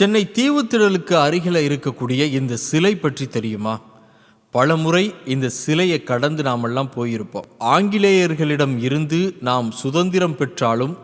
சென்னை தீவுத்திடலுக்கு அருகில் இருக்கக்கூடிய இந்த சிலை பற்றி தெரியுமா? பலமுறை இந்த சிலையை கடந்து நாமெல்லாம் போயிருப்போம். ஆங்கிலேயர்களிடம் இருந்து நாம் சுதந்திரம் பெற்றாலும்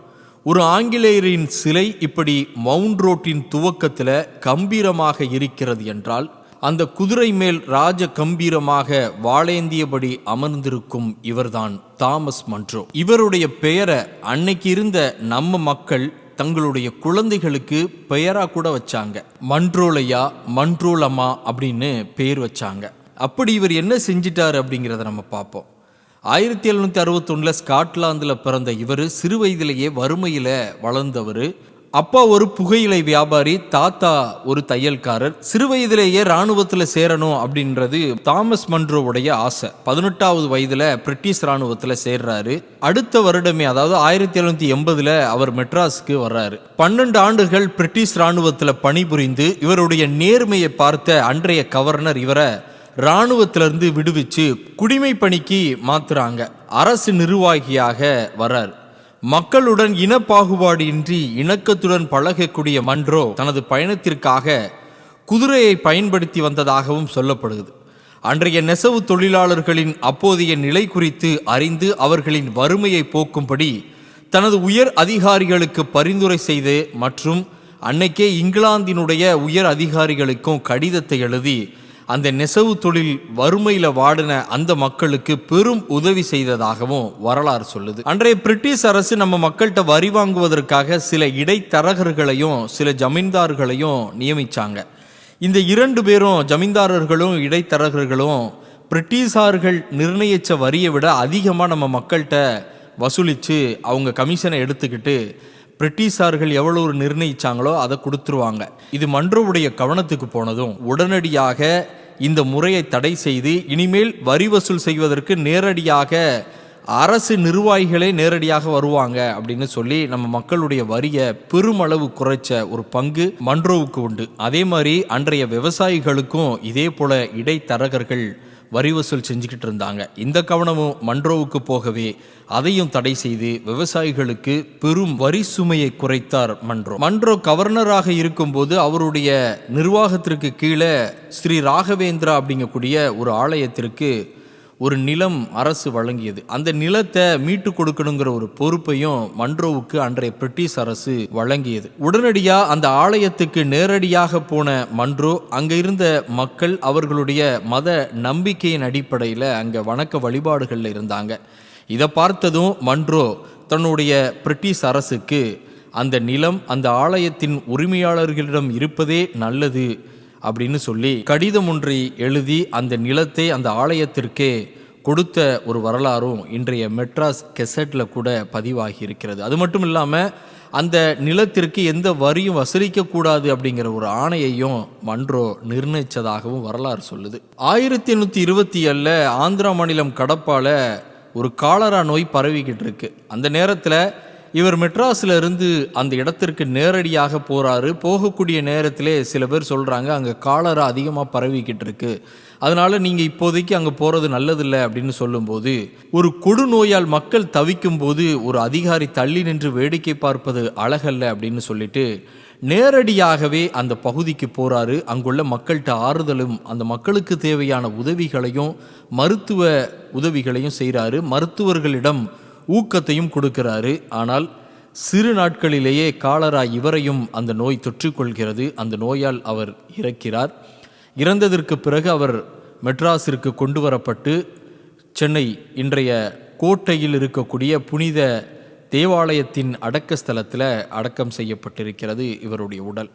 ஒரு ஆங்கிலேயரின் சிலை இப்படி மவுண்ட் ரோட்டின் துவக்கத்தில் கம்பீரமாக இருக்கிறது என்றால் அந்த குதிரை மேல் ராஜ கம்பீரமாக வாளேந்தியபடி அமர்ந்திருக்கும் இவர்தான் தாமஸ் மன்றோ. இவருடைய பெயரை அன்னைக்கு இருந்த நம்ம மக்கள் தங்களுடைய குழந்தைகளுக்கு பெயரா கூட வச்சாங்க. மன்றோலையா மன்றோலம்மா அப்படின்னு பெயர் வச்சாங்க. அப்படி இவர் என்ன செஞ்சிட்டாரு அப்படிங்கிறத நம்ம பார்ப்போம். ஆயிரத்தி எழுநூற்றி அறுபத்தொன்னில் ஸ்காட்லாந்தில் பிறந்த இவர் சிறு வயதிலேயே வறுமையில் வளர்ந்தவர். அப்பா ஒரு புகையிலை வியாபாரி தாத்தா ஒரு தையல்காரர். சிறு வயதிலேயே சேரணும் அப்படின்றது தாமஸ் மன்றோவுடைய ஆசை. பதினெட்டாவது வயதில் பிரிட்டிஷ் ராணுவத்தில் சேர்றாரு. அடுத்த வருடமே அதாவது ஆயிரத்தி எழுநூத்தி எண்பதுல அவர் மெட்ராஸுக்கு வர்றாரு. பன்னெண்டு ஆண்டுகள் பிரிட்டிஷ் ராணுவத்தில் பணிபுரிந்து இவருடைய நேர்மையை பார்த்த அன்றைய கவர்னர் இவரை இராணுவத்திலிருந்து விடுவிச்சு குடிமை பணிக்கு மாத்துறாங்க. அரசு நிர்வாகியாக வர்றார். மக்களுடன் இனப்பாகுபாடு இன்றி இணக்கத்துடன் பழகக்கூடிய மன்றோ தனது பயணத்திற்காக குதிரையை பயன்படுத்தி வந்ததாகவும் சொல்லப்படுகிறது அன்றைய நெசவு தொழிலாளர்களின் அப்போதைய நிலை குறித்து அறிந்து அவர்களின் வறுமையை போக்கும்படி தனது உயர் அதிகாரிகளுக்கு பரிந்துரை செய்து மற்றும் அன்னைக்கே இங்கிலாந்தினுடைய உயர் அதிகாரிகளுக்கும் கடிதத்தை எழுதி அந்த நெசவு தொழில் வறுமையில் வாடின அந்த மக்களுக்கு பெரும் உதவி செய்ததாகவும் வரலாறு சொல்லுது. அன்றைய பிரிட்டிஷ் அரசு நம்ம மக்கள்கிட்ட வரி வாங்குவதற்காக சில இடைத்தரகர்களையும் சில ஜமீன்தார்களையும் நியமித்தாங்க இந்த இரண்டு பேரும் ஜமீன்தாரர்களும் இடைத்தரகர்களும் பிரிட்டிஷார்கள் நிர்ணயிச்ச வரியை விட அதிகமாக நம்ம மக்கள்கிட்ட வசூலித்து அவங்க கமிஷனை எடுத்துக்கிட்டு பிரிட்டிஷார்கள் எவ்வளவு நிர்ணயிச்சாங்களோ அதை கொடுத்துருவாங்க. இது மன்றோவுடைய கவனத்துக்கு போனதும் உடனடியாக இந்த முறையை தடை செய்து இனிமேல் வரி வசூல் செய்வதற்கு நேரடியாக அரசு நிர்வாகிகளே நேரடியாக வருவாங்க அப்படின்னு சொல்லி நம்ம மக்களுடைய வரியை பெருமளவு குறைச்ச ஒரு பங்கு மன்றோவுக்கு உண்டு. அதே மாதிரி அன்றைய விவசாயிகளுக்கும் இதே போல இடைத்தரகர்கள் வரி வசூல் செஞ்சுக்கிட்டு இருந்தாங்க. இந்த கவனமும் மன்றோவுக்கு போகவே அதையும் தடை செய்து விவசாயிகளுக்கு பெரும் வரி சுமையை குறைத்தார் மன்றோ. மன்றோ கவர்னராக இருக்கும்போது அவருடைய நிர்வாகத்திற்கு கீழே ஸ்ரீ ராகவேந்திரா அப்படிங்கக்கூடிய ஒரு ஆலயத்திற்கு ஒரு நிலம் அரசு வழங்கியது. அந்த நிலத்தை மீட்டு கொடுக்கணுங்கிற ஒரு பொறுப்பையும் மன்றோவுக்கு அன்றைய பிரிட்டிஷ் அரசு வழங்கியது. உடனடியா அந்த ஆலயத்துக்கு நேரடியாக போன மன்றோ அங்க இருந்த மக்கள் அவர்களுடைய மத நம்பிக்கையின் அடிப்படையில் அங்க வணக்க வழிபாடுகளில் இருந்தாங்க. இதை பார்த்ததும் மன்றோ தன்னுடைய பிரிட்டிஷ் அரசுக்கு அந்த நிலம் அந்த ஆலயத்தின் உரிமையாளர்களிடம் இருப்பதே நல்லது அப்படின்னு சொல்லி கடிதம் ஒன்றை எழுதி அந்த நிலத்தை அந்த ஆலயத்திற்கே கொடுத்த ஒரு வரலாறும் இன்றைய மெட்ராஸ் கெசட்டில் கூட பதிவாகி இருக்கிறது. அது மட்டும் இல்லாமல் அந்த நிலத்திற்கு எந்த வரியும் வசூலிக்கக்கூடாது அப்படிங்கிற ஒரு ஆணையையும் மன்றோ நிர்ணயித்ததாகவும் வரலாறு சொல்லுது. ஆயிரத்தி எண்ணூற்றி இருபத்தி ஏழில் ஆந்திரா மாநிலம் கடப்பால ஒரு காலரா நோய் பரவிக்கிட்டு இருக்கு. அந்த நேரத்தில் இவர் மெட்ராஸில் இருந்து அந்த இடத்திற்கு நேரடியாக போகிறாரு போகக்கூடிய நேரத்திலே சில பேர் சொல்கிறாங்க அங்கே காலரா அதிகமாக பரவிக்கிட்டு இருக்கு. அதனால் நீங்கள் இப்போதைக்கு அங்கே போகிறது நல்லதில்லை. அப்படின்னு சொல்லும்போது ஒரு கொடுநோயால் மக்கள் தவிக்கும் போது ஒரு அதிகாரி தள்ளி நின்று வேடிக்கை பார்ப்பது அழகல்ல அப்படின்னு சொல்லிட்டு நேரடியாகவே அந்த பகுதிக்கு போகிறாரு அங்குள்ள மக்கள்கிட்ட ஆறுதலும் அந்த மக்களுக்கு தேவையான உதவிகளையும் மருத்துவ உதவிகளையும் செய்கிறாரு மருத்துவர்களிடம் ஊக்கத்தையும் கொடுக்கிறாரு. ஆனால் சிறு நாட்களிலேயே காலரா இவரையும் அந்த நோய் தொற்றுக்கொள்கிறது. அந்த நோயால் அவர் இறக்கிறார். இறந்ததற்கு பிறகு அவர் மெட்ராஸிற்கு கொண்டு வரப்பட்டு சென்னை இன்றைய கோட்டையில் இருக்கக்கூடிய புனித தேவாலயத்தின் அடக்க ஸ்தலத்தில் அடக்கம் செய்யப்பட்டிருக்கிறது இவருடைய உடல்.